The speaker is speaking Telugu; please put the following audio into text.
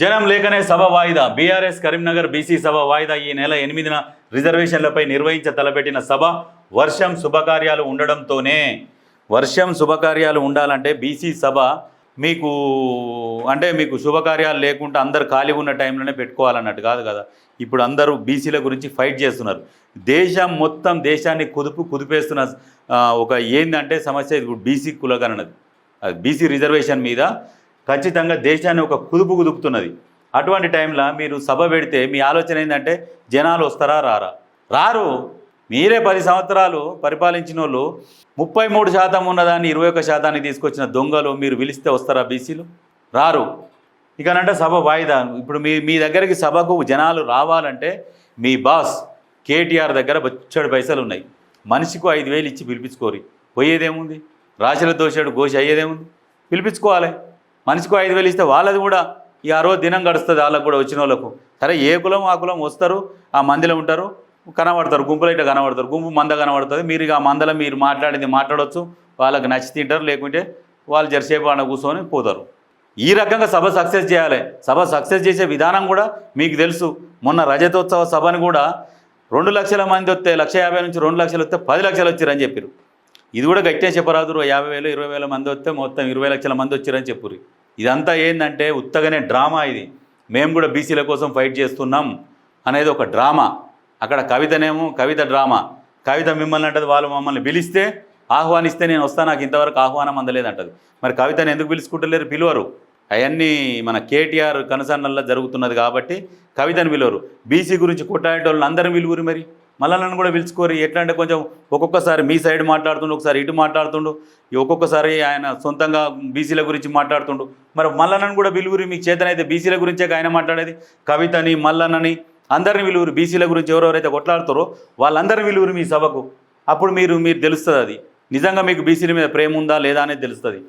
జనం లేకనే సభ వాయిదా. బీఆర్ఎస్ కరీంనగర్ బీసీ సభ వాయిదా. ఈ నెల ఎనిమిదిన రిజర్వేషన్లపై నిర్వహించ తలపెట్టిన సభ వర్షం శుభకార్యాలు ఉండడంతోనే. వర్షం శుభకార్యాలు ఉండాలంటే బీసీ సభ మీకు అంటే మీకు శుభకార్యాలు లేకుండా అందరు ఖాళీ ఉన్న టైంలోనే పెట్టుకోవాలన్నట్టు కాదు కదా. ఇప్పుడు అందరూ బీసీల గురించి ఫైట్ చేస్తున్నారు. దేశం మొత్తం దేశాన్ని కుదుపు కుదిపేస్తున్న ఒక ఏందంటే సమస్య ఇది. బీసీ కులగణనది. అది బీసీ రిజర్వేషన్ మీద ఖచ్చితంగా దేశాన్ని ఒక కుదుపు కుదుపుతున్నది. అటువంటి టైంలో మీరు సభ పెడితే మీ ఆలోచన ఏంటంటే జనాలు వస్తారా రారా? రారు. మీరే పది సంవత్సరాలు పరిపాలించిన వాళ్ళు ముప్పై మూడు శాతం ఉన్నదాన్ని ఇరవై ఒక్క శాతానికి తీసుకొచ్చిన దొంగలు మీరు పిలిస్తే వస్తారా బీసీలు? రారు. ఇకనంటే సభ వాయిదా. ఇప్పుడు మీ మీ దగ్గరికి సభకు జనాలు రావాలంటే మీ బాస్ కేటీఆర్ దగ్గర బొచ్చడి పైసలు ఉన్నాయి. మనిషికు ఐదు వేలు ఇచ్చి పిలిపించుకోరి. పోయేదేముంది? రాశుల దోషాడు గోషి అయ్యేదేముంది? పిలిపించుకోవాలి. మనిషికి ఐదు వేలు ఇస్తే వాళ్ళది కూడా ఈ ఆ రోజు దినం గడుస్తుంది వాళ్ళకు కూడా వచ్చిన వాళ్ళకు. సరే ఏ కులం ఆ కులం వస్తారు ఆ మందిలో ఉంటారు కనబడతారు గుంపులో ఇట్లా కనబడతారు గుంపు మంద కనబడుతుంది. మీరు ఆ మందలో మీరు మాట్లాడింది మాట్లాడవచ్చు వాళ్ళకి నచ్చి తింటారు లేకుంటే వాళ్ళు జరసేపు ఆడ కూర్చొని పోతారు. ఈ రకంగా సభ సక్సెస్ చేయాలి. సభ సక్సెస్ చేసే విధానం కూడా మీకు తెలుసు. మొన్న రజతోత్సవ సభను కూడా రెండు లక్షల మంది వస్తే లక్ష యాభై నుంచి రెండు లక్షలు వస్తే పది లక్షలు వచ్చారని చెప్పారు ఇది కూడా గట్టిగా చెప్పరాదు యాభై వేలు ఇరవై వేల మంది వస్తే మొత్తం ఇరవై లక్షల మంది వచ్చారని చెప్పారు ఇదంతా ఏంటంటే ఉత్తగానే డ్రామా ఇది. మేము కూడా బీసీల కోసం ఫైట్ చేస్తున్నాం అనేది ఒక డ్రామా. అక్కడ కవితనేమో కవిత డ్రామా. కవిత మిమ్మల్ని అంటది వాళ్ళు మమ్మల్ని పిలిస్తే ఆహ్వానిస్తే నేను వస్తాను నాకు ఇంతవరకు ఆహ్వానం అందలేదంటది. మరి కవితను ఎందుకు పిలుచుకుంటలేరు? పిలువరు. అవన్నీ మన కేటీఆర్ కనసన్నల్లో జరుగుతున్నది కాబట్టి కవితను పిలువరు. బీసీ గురించి కొట్టాడేటోళ్ళని అందరం పిలువురు మరి. మళ్ళీ నన్ను కూడా పిలుచుకోరు. ఎట్లా అంటే కొంచెం ఒక్కొక్కసారి మీ సైడ్ మాట్లాడుతుండు ఒకసారి ఇటు మాట్లాడుతుండు. ఒక్కొక్కసారి ఆయన సొంతంగా బీసీల గురించి మాట్లాడుతుండు. మరి మల్లన్నను కూడా పిలువురి. మీకు చేతనైతే బీసీల గురించే ఆయన మాట్లాడేది. కవితని మల్లన్నని అందరిని విలువరు బీసీల గురించి ఎవరెవరైతే కొట్లాడుతారో వాళ్ళందరిని విలువరు మీ సభకు. అప్పుడు మీరు మీరు తెలుస్తుంది అది. నిజంగా మీకు బీసీల మీద ప్రేమ ఉందా లేదా అనేది తెలుస్తుంది.